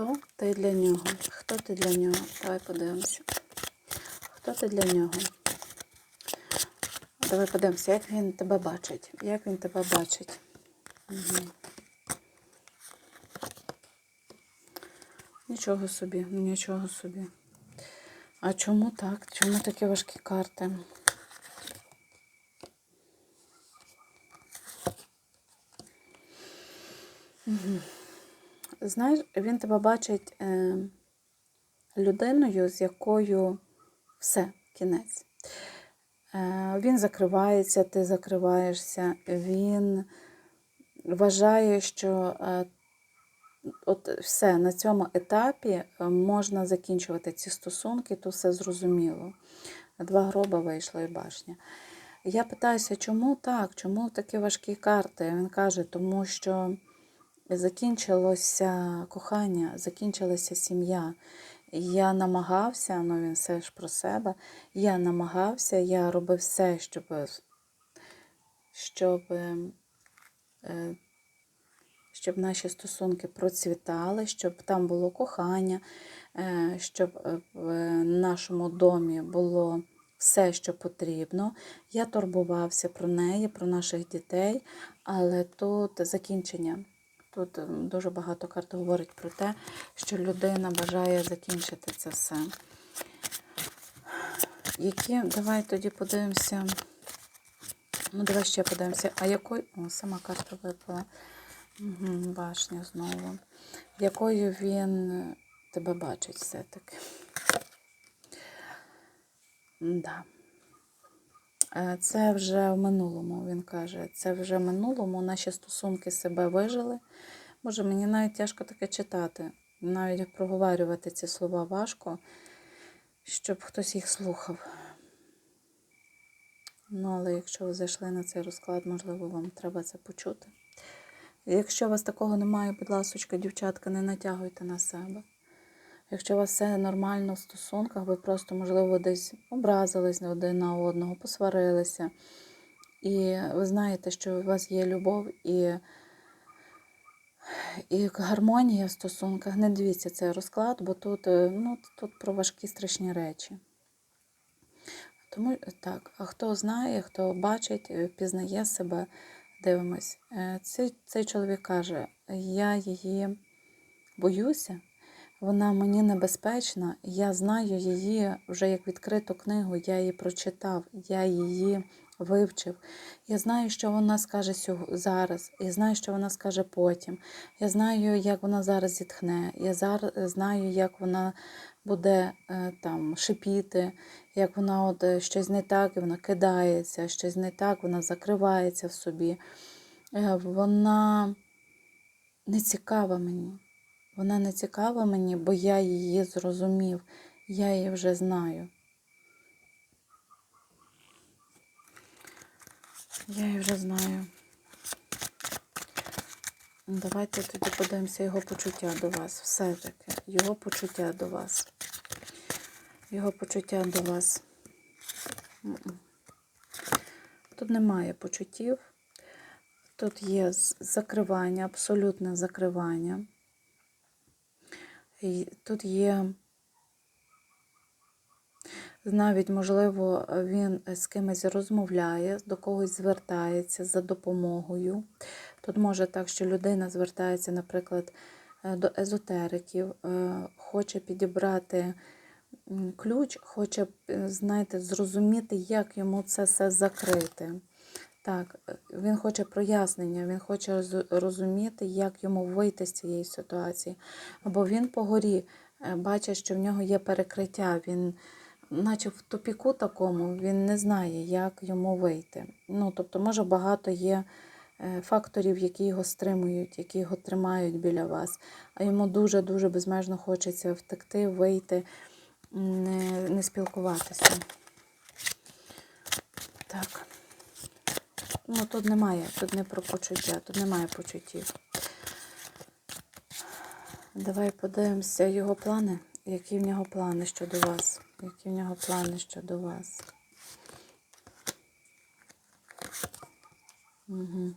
Хто ти для нього? Хто ти для нього? Давай подивимося. Хто ти для нього? Давай подивимося, як він тебе бачить. Як він тебе бачить. Угу. Нічого собі, нічого собі. А чому так? Чому такі важкі карти? Угу. Знаєш, він тебе бачить е, людиною, з якою все, кінець. Е, він закривається, ти закриваєшся, він вважає, що е, от все на цьому етапі е, можна закінчувати ці стосунки, то все зрозуміло. Два гроба вийшло і башня. Я питаюся, чому так? Чому такі важкі карти? Він каже, тому що закінчилося кохання, закінчилася сім'я. Я намагався, ну він все ж про себе. Я намагався, я робив все, щоб щоб, е, щоб наші стосунки процвітали, щоб там було кохання, е, щоб е, в нашому домі було все, що потрібно. Я турбувався про неї, про наших дітей, але тут закінчення. Тут дуже багато карт говорить про те, що людина бажає закінчити це все. Які, давай тоді подивимося. Ну, давай ще подивимося. А якою... О, сама карта випала. Угу, Башня знову. Якою він тебе бачить все-таки? Да. Це вже в минулому, він каже. Це вже в минулому. Наші стосунки себе вижили. Може, мені навіть тяжко таке читати. Навіть проговорювати ці слова важко, щоб хтось їх слухав. Ну, але якщо ви зайшли на цей розклад, можливо, вам треба це почути. Якщо у вас такого немає, будь ласка, дівчатка, не натягуйте на себе. Якщо у вас все нормально в стосунках, ви просто, можливо, десь образились один на одного, посварилися. І ви знаєте, що у вас є любов і і гармонія в стосунках. Не дивіться цей розклад, бо тут ну, тут про важкі страшні речі. Тому так, а хто знає, хто бачить, пізнає себе, дивимось. Цей, Цей чоловік каже, я її боюся. Вона мені небезпечна, я знаю її вже як відкриту книгу, я її прочитав, я її вивчив. Я знаю, що вона скаже зараз, я знаю, що вона скаже потім. Я знаю, як вона зараз зітхне, я зараз знаю, як вона буде е, там шипіти, як вона от е, щось не так, і вона кидається, щось не так, вона закривається в собі. Е, вона не цікава мені. Вона не цікава мені, бо я її зрозумів, я її вже знаю. Я її вже знаю. Давайте тоді подивимося його почуття до вас. Все-таки його почуття до вас. Його почуття до вас. Тут немає почуттів. Тут є закривання, абсолютне закривання. Тут є, навіть, можливо, він з кимось розмовляє, до когось звертається за допомогою. Тут може так, що людина звертається, наприклад, е, до езотериків, е, хоче підібрати ключ, хоче, е, знаєте, зрозуміти, як йому це все закрити. Так, він хоче прояснення, він хоче розуміти, як йому вийти з цієї ситуації. Або він по горі е, бачить, що в нього є перекриття, він, наче в тупіку такому, він не знає, як йому вийти. Ну, Тобто, може, багато є е, факторів, які його стримують, які його тримають біля вас. А йому дуже-дуже безмежно хочеться втекти, вийти, не, не спілкуватися. Так. Ну, тут немає, тут не про почуття, тут немає почуттів. Давай подивимося його плани. Які в нього плани щодо вас? Які в нього плани щодо вас? Угу.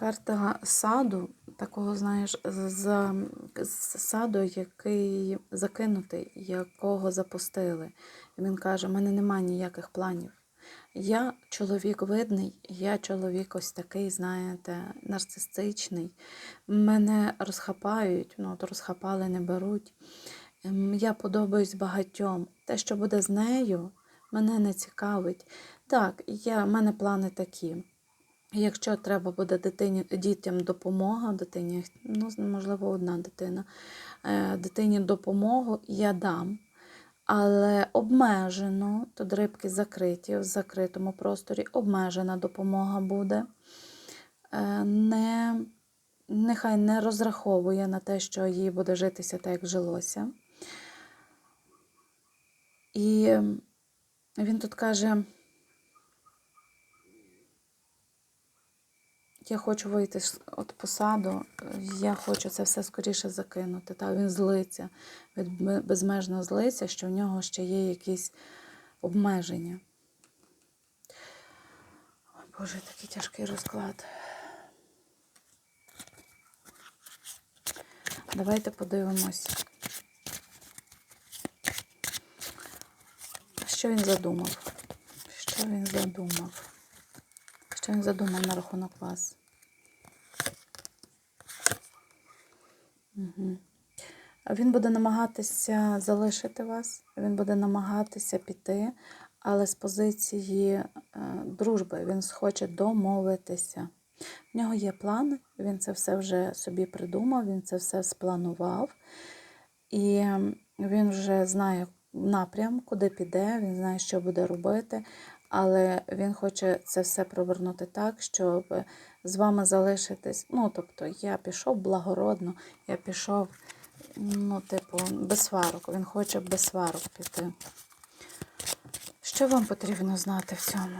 Карта саду такого, знаєш, з, з саду, який закинутий, якого запустили. І він каже: у мене немає ніяких планів. Я чоловік видний, я чоловік ось такий, знаєте, нарцистичний. Мене розхапають, ну от розхапали, не беруть. Ем, Я подобаюсь багатьом. Те, що буде з нею, мене не цікавить. Так, я, в мене плани такі. Якщо треба буде дитині, дітям допомога, дитині, ну, можливо, одна дитина, е, дитині допомогу я дам. Але обмежено, тут рибки закриті в закритому просторі, обмежена допомога буде. Е, Не, нехай не розраховує на те, що їй буде житися так, як жилося. І він тут каже: я хочу вийти от посаду, я хочу це все скоріше закинути. Та він злиться, він безмежно злиться, що в нього ще є якісь обмеження. Ой, Боже, такий тяжкий розклад. Давайте подивимось. Що він задумав? Що він задумав? Що він задумав на рахунок вас? Угу. Він буде намагатися залишити вас, він буде намагатися піти, але з позиції е, дружби він хоче домовитися. В нього є плани, він це все вже собі придумав, він це все спланував. І він вже знає напрям, куди піде, він знає, що буде робити, але він хоче це все провернути так, щоб з вами залишитись. Ну, тобто, я пішов благородно, я пішов, ну, типу, без сварок. Він хоче без сварок піти. Що вам потрібно знати в цьому?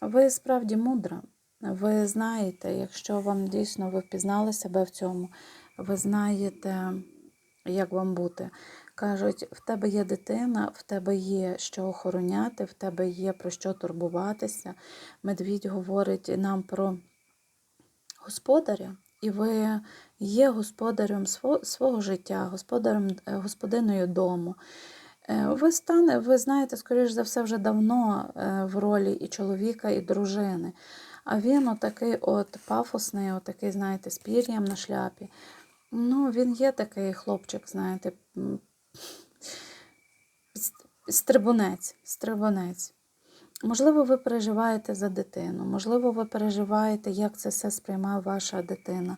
Ви справді мудра. Ви знаєте, якщо вам дійсно ви впізнали себе в цьому, ви знаєте, як вам бути. Кажуть, в тебе є дитина, в тебе є що охороняти, в тебе є про що турбуватися. Медвідь говорить нам про господаря, і ви є господарем свого, життя, господарем, е, господиною дому. Е, Ви стане, ви знаєте, скоріш за все, вже давно е, в ролі і чоловіка, і дружини. А він отакий от пафосний, отакий, знаєте, з пір'ям на шляпі. Ну, він є такий хлопчик, знаєте, стрибунець, стрибунець. Можливо, ви переживаєте за дитину, можливо, ви переживаєте, як це все сприймає ваша дитина.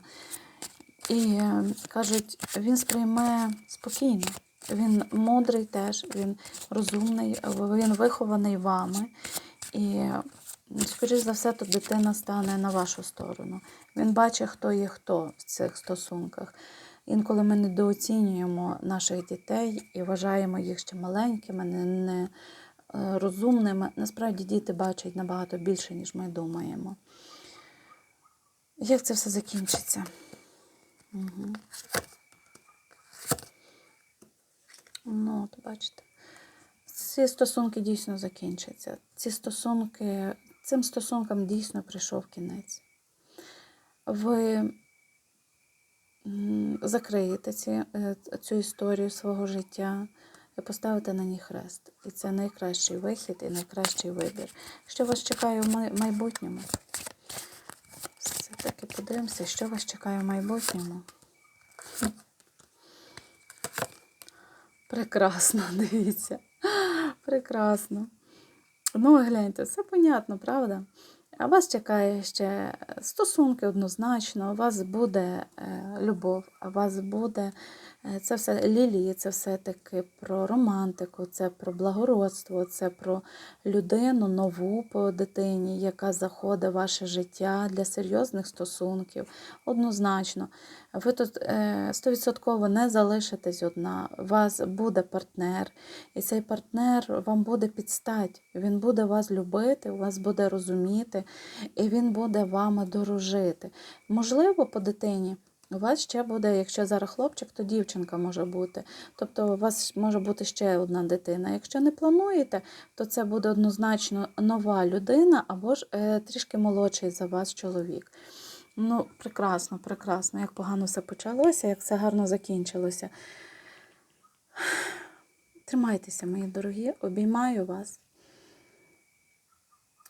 І е, кажуть, він сприйме спокійно. Він мудрий теж, він розумний, він вихований вами. І, скоріш за все, то дитина стане на вашу сторону. Він бачить, хто є хто в цих стосунках. Інколи ми недооцінюємо наших дітей і вважаємо їх ще маленькими, не, е, розумними. Насправді діти бачать набагато більше, ніж ми думаємо. Як це все закінчиться? Угу. Ну, от бачите. Ці стосунки дійсно закінчаться. Ці стосунки, цим стосункам дійсно прийшов кінець. Ви закриєте ці, е, цю історію свого життя і поставите на ній хрест. І це найкращий вихід і найкращий вибір. Що вас чекає в майбутньому? Все-таки подивимося, що вас чекає в майбутньому. Прекрасно, дивіться. Прекрасно. Ну, гляньте, все понятно, правда? А вас чекає ще стосунки однозначно, у вас буде е, любов, у вас буде е, це все лілії, це все-таки про романтику, це про благородство, це про людину нову по дитині, яка заходить в ваше життя для серйозних стосунків. Однозначно. Ви тут е, стовідсотково не залишитесь одна. У вас буде партнер, і цей партнер вам буде підстать. Він буде вас любити, вас буде розуміти, і він буде вами дорожити. Можливо, по дитині У вас ще буде, якщо зараз хлопчик, то дівчинка може бути. Тобто у вас може бути ще одна дитина. Якщо не плануєте, то це буде однозначно нова людина або ж е, трішки молодший за вас чоловік. Ну, прекрасно, прекрасно. Як погано все почалося, як все гарно закінчилося. Тримайтеся, мої дорогі, обіймаю вас.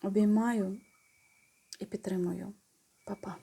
Обіймаю і підтримую. Па-па.